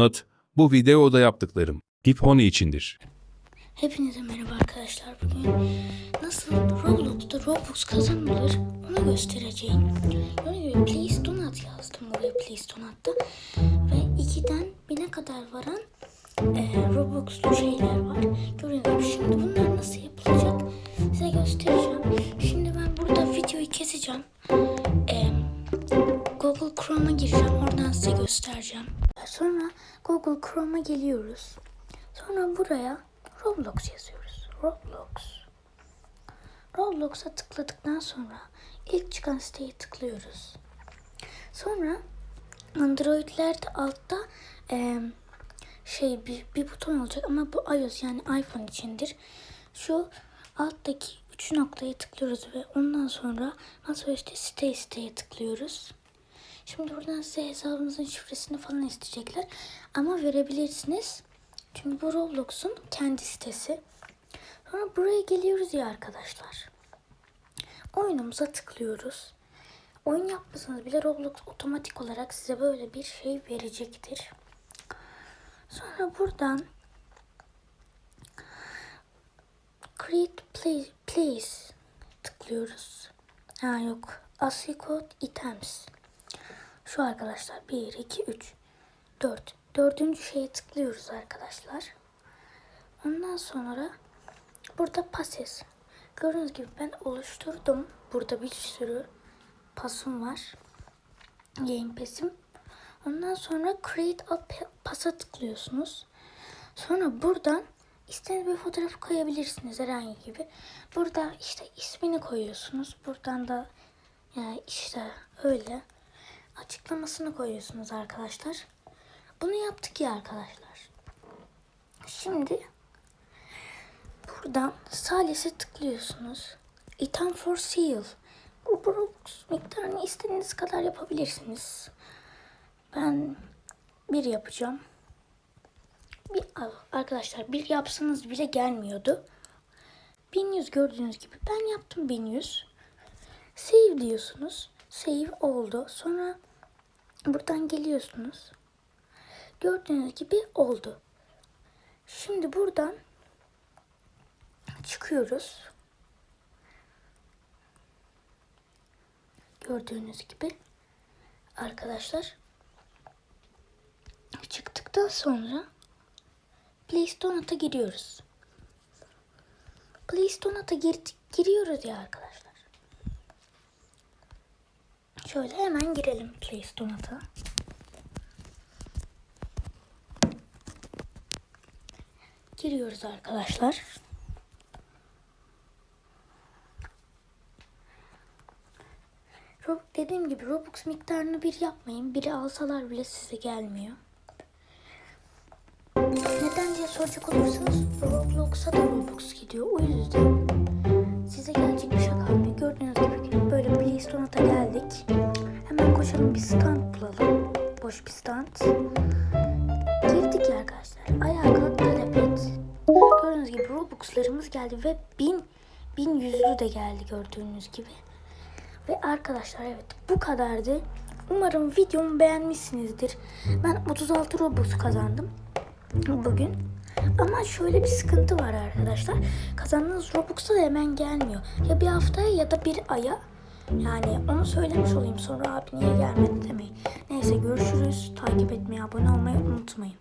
Not, bu videoda yaptıklarım Hiponi içindir. Hepinize merhaba arkadaşlar. Bugün nasıl Roblox'ta Robux kazanılır onu göstereceğim. Gördüğünüz gibi Please Donut yazdım buraya Please Donut'ta. Ve 2'den 1000'e kadar varan e, Robux'lu şeyler var. Gördüğünüz gibi şimdi bunlar nasıl yapılacak size göstereceğim. Şimdi ben burada videoyu keseceğim. E, Google Chrome'a gireceğim. Oradan size göstereceğim. Sonra Google Chrome'a geliyoruz. Sonra buraya Roblox yazıyoruz. Roblox. Roblox'a tıkladıktan sonra ilk çıkan siteye tıklıyoruz. Sonra Android'lerde altta eee, şey bir, bir buton olacak ama bu iOS yani iPhone içindir. Şu alttaki üç noktaya tıklıyoruz ve ondan sonra nasıl işte site siteye tıklıyoruz. Şimdi buradan size hesabınızın şifresini falan isteyecekler. Ama verebilirsiniz. Çünkü bu Roblox'un kendi sitesi. Sonra buraya geliyoruz ya arkadaşlar. Oyunumuza tıklıyoruz. Oyun yapmasanız bile Roblox otomatik olarak size böyle bir şey verecektir. Sonra buradan Create Play, Please tıklıyoruz. Ha yok. ASCII Code Items. Şu arkadaşlar 1, 2, 3, 4. Dördüncü şeye tıklıyoruz arkadaşlar. Ondan sonra burada passes. Gördüğünüz gibi ben oluşturdum. Burada bir sürü pasım var. Game pass'im. Ondan sonra create a pa- pass'a tıklıyorsunuz. Sonra buradan istediğiniz bir fotoğraf koyabilirsiniz herhangi gibi. Burada işte ismini koyuyorsunuz. Buradan da yani işte öyle açıklamasını koyuyorsunuz arkadaşlar. Bunu yaptık ya arkadaşlar. Şimdi buradan Sales'e tıklıyorsunuz. Item for sale. Bu Robux miktarını istediğiniz kadar yapabilirsiniz. Ben bir yapacağım. Bir arkadaşlar bir yapsanız bile gelmiyordu. 1100 gördüğünüz gibi ben yaptım 1100. Save diyorsunuz. Save oldu. Sonra buradan geliyorsunuz. Gördüğünüz gibi oldu. Şimdi buradan çıkıyoruz. Gördüğünüz gibi arkadaşlar çıktıktan sonra Play Donut'a giriyoruz. Play Donut'a gir giriyoruz ya arkadaşlar. Şöyle hemen girelim Play Donut'a. Giriyoruz arkadaşlar. Dediğim gibi Robux miktarını bir yapmayın. Biri alsalar bile size gelmiyor. Neden diye soracak olursanız Roblox'a da Robux gidiyor. O yüzden size gelecek bir kalmıyor. Gördüğünüz gibi böyle Play Store'a geldik. Hemen koşalım bir stand bulalım. Boş bir stand. Girdik ya arkadaşlar. Ayağa kalk talep et. Gördüğünüz gibi Robux'larımız geldi ve 1000 bin yüzlü de geldi gördüğünüz gibi. Ve arkadaşlar evet bu kadardı. Umarım videomu beğenmişsinizdir. Ben 36 Robux kazandım bugün. Ama şöyle bir sıkıntı var arkadaşlar. Kazandığınız Robux'a hemen gelmiyor. Ya bir haftaya ya da bir aya. Yani onu söylemiş olayım sonra abi niye gelmedi demeyin. Neyse görüşürüz. Takip etmeyi, abone olmayı unutmayın.